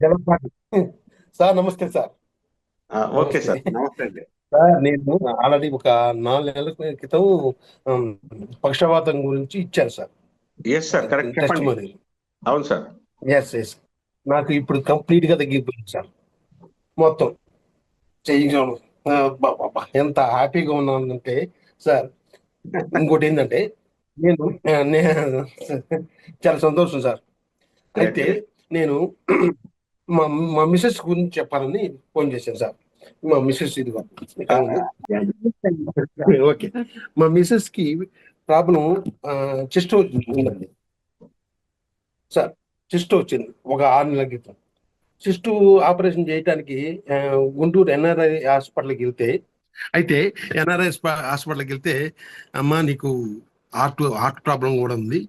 Sir నమస్తే sir. ఆ, okay. Sir నమస్తే. అండి. సార్ నేను ఆల్రెడీ ఒక నాలుగు నెలల క్రితం పక్షవాతం గురించి ఇచ్చాను సార్. ఎస్ సార్ కరెక్ట్ చెప్పండి. అవును సార్. ఎస్ ఎస్ నాకు ఇప్పుడు కంప్లీట్గా తగ్గిపోయింది సార్. మొత్తం. బా, ఎంత హ్యాపీగా ఉన్నానంటే సార్ ఇంకోటి ఏంటంటే నేను చాలా సంతోషం సార్. అయితే నేను మా మా మిస్సెస్ గురించి చెప్పాలని ఫోన్ చేశాను సార్. మా మిస్సెస్ ఇది ఓకే. మా మిస్సెస్కి ప్రాబ్లం చెస్ట్ ఉందండి సార్ చెస్ట్ వచ్చింది. ఒక ఆరు నెలల క్రితం. చెస్ట్ ఆపరేషన్ చేయడానికి గుంటూరు ఎన్ఆర్ఐ హాస్పిటల్కి వెళ్తే అయితే ఎన్ఆర్ఐ హాస్పిటల్కి వెళ్తే అమ్మా నీకు హార్ట్ హార్ట్ ప్రాబ్లం కూడా ఉంది.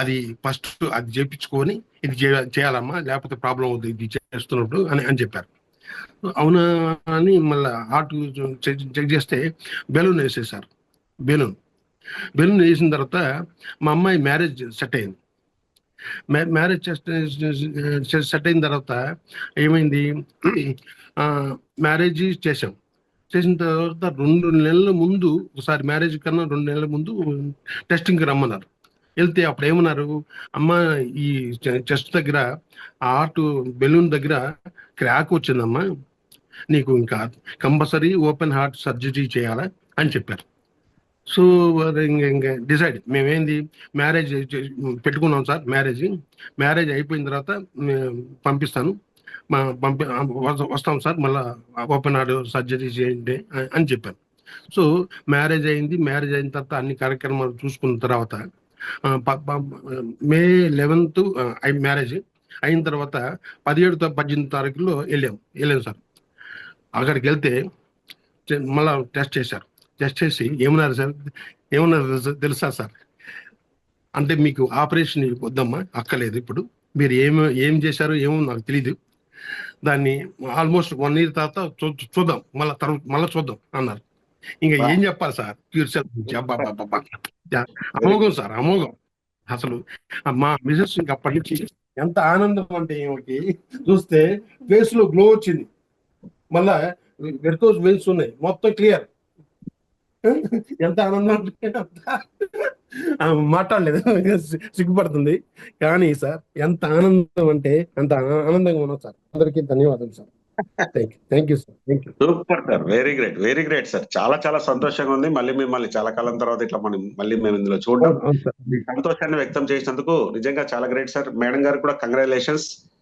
అది ఫస్ట్ అది చేపించుకొని ఇది చేయాలమ్మా లేకపోతే ప్రాబ్లం అవుతుంది ఇది చేస్తున్నప్పుడు అని అని చెప్పారు. అవునా అని మళ్ళీ హార్ట్ చెక్ చేస్తే బెలూన్ వేసేసారు బెలూన్. బెలూన్ వేసిన తర్వాత మా అమ్మాయి మ్యారేజ్ సెట్ అయింది. మ్యారేజ్ చేస్తే సెట్ అయిన తర్వాత ఏమైంది? ఆ, మ్యారేజ్ చేసాం చేసిన తర్వాత రెండు నెలల ముందు ఒకసారి మ్యారేజ్ కన్నా రెండు నెలల ముందు టెస్టింగ్కి రమ్మన్నారు. వెళ్తే అప్పుడు ఏమన్నారు? అమ్మ ఈ చెస్ట్ దగ్గర ఆర్ట్ బెలూన్ దగ్గర క్రాక్ వచ్చిందమ్మా. నీకు ఇంకా కంపల్సరీ ఓపెన్ హార్ట్ సర్జరీ చేయాలా అని చెప్పారు. సో ఇంకా డిసైడ్. మేమేంది? మ్యారేజ్ పెట్టుకున్నాం సార్ మ్యారేజ్. మ్యారేజ్ అయిపోయిన తర్వాత పంపిస్తాను. మా పంపి వస్తాం సార్ మళ్ళా ఓపెన్ హార్ట్ సర్జరీ చేయండి అని- చెప్పాను సో మ్యారేజ్ అయింది. మ్యారేజ్ అయిన తర్వాత అన్ని కార్యక్రమాలు చూసుకున్న తర్వాత మే లెవెన్త్ ఐ మ్యారేజ్ అయిన తర్వాత పదిహేడు పద్దెనిమిది తారీఖులో వెళ్ళాం. వెళ్ళాం సార్. అక్కడికి వెళ్తే మళ్ళా టెస్ట్ చేశారు. టెస్ట్ చేసి ఏమన్నారు సార్? ఏమన్నారు తెలుసా- సార్? అంటే మీకు ఆపరేషన్ వద్దమ్మా అక్కలేదు ఇప్పుడు. మీరు ఏమి ఏం చేశారో ఏమో నాకు తెలియదు దాన్ని ఆల్మోస్ట్ వన్ ఇయర్ తర్వాత చూద్దాం. మళ్ళీ తర్వాత మళ్ళీ చూద్దాం అన్నారు. ఇంకా ఏం చెప్పాలి సార్? క్యూర్ సెల్ గురించి అబ్బా అబ్బా, అబ్బా, అబ్బా. అమోఘం సార్ అమోఘం. అసలు మా మిసెస్ ఇంకా అప్పటి నుంచి ఎంత ఆనందం అంటే ఈమెకి చూస్తే ఫేస్లో గ్లో వచ్చింది. మళ్ళా వెర్కోస్ వెయిన్స్ ఉన్నాయి. మొత్తం క్లియర్ ఎంత ఆనందం అంటే మాట్లాడలేదు. సిగ్గుపడుతుంది. కానీ సార్ ఎంత ఆనందం అంటే అంత ఆ- ఆనందంగా ఉన్నాం సార్. అందరికీ ధన్యవాదాలు sir. Thank you sir thank you super sir very great very great sir చాలా చాలా సంతోషంగా ఉంది. మళ్ళీ మిమ్మల్ని చాలా కాలం తర్వాత ఇట్లా మనం మళ్ళీ మేము ఇందులో చూడడం. మీ సంతోషాన్ని వ్యక్తం చేసినందుకు నిజంగా చాలా గ్రేట్ సార్ మేడం గారు కూడా కంగ్రాచులేషన్స్